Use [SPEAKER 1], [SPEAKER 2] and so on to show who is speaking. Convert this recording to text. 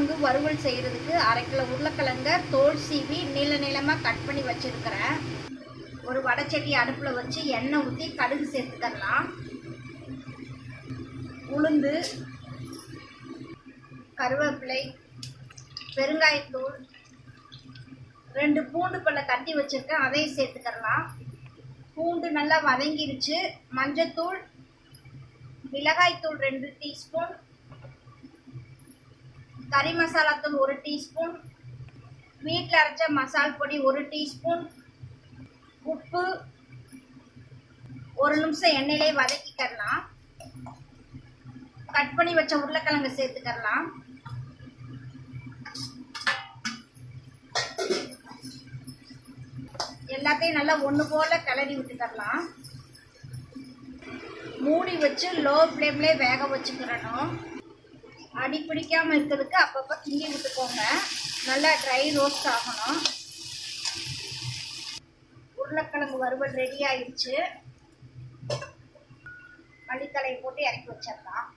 [SPEAKER 1] உருளைக்கிழங்கு வறுவல் செய்கிறதுக்கு அரை கிலோ உருளைக்கிழங்க தோல் சீவி நீள நீளமாக கட் பண்ணி வச்சுருக்கிறேன். ஒரு வடைச்சட்டி அடுப்பில் வச்சு எண்ணெய் ஊற்றி கடுகு சேர்த்துக்கலாம் உளுந்து கருவேப்பிலை பெருங்காயத்தூள் ரெண்டு பூண்டு பல்ல தட்டி வச்சுருக்கேன் அதையும் சேர்த்துக்கலாம் பூண்டு நல்லா வதங்கிருச்சு. மஞ்சத்தூள் மிளகாய்த்தூள் ரெண்டு டீஸ்பூன் கறி மசாலாத்தூள் ஒரு டீஸ்பூன். வீட்டில் அரைச்ச மசால் பொடி ஒரு டீஸ்பூன். உப்பு ஒரு நிமிஷம் எண்ணெயிலே வதக்கிக்கலாம் கட் பண்ணி வச்ச உருளைக்கிழங்கு சேர்த்துக்கலாம் எல்லாத்தையும் நல்லா ஒன்று போல கிளறி விட்டுக்கலாம் மூடி வச்சு லோ ஃப்ளேம்லேயே வேக வச்சுக்கிறணும். அடி பிடிக்காமல் இருக்கிறதுக்கு அப்பப்போ கிண்டி விட்டுக்கோங்க. நல்லா ட்ரை ரோஸ்ட் ஆகணும். உருளைக்கிழங்கு வறுவல் ரெடி ஆயிடுச்சு. மல்லித்தலையை போட்டு இறக்கி வச்சிடலாம்.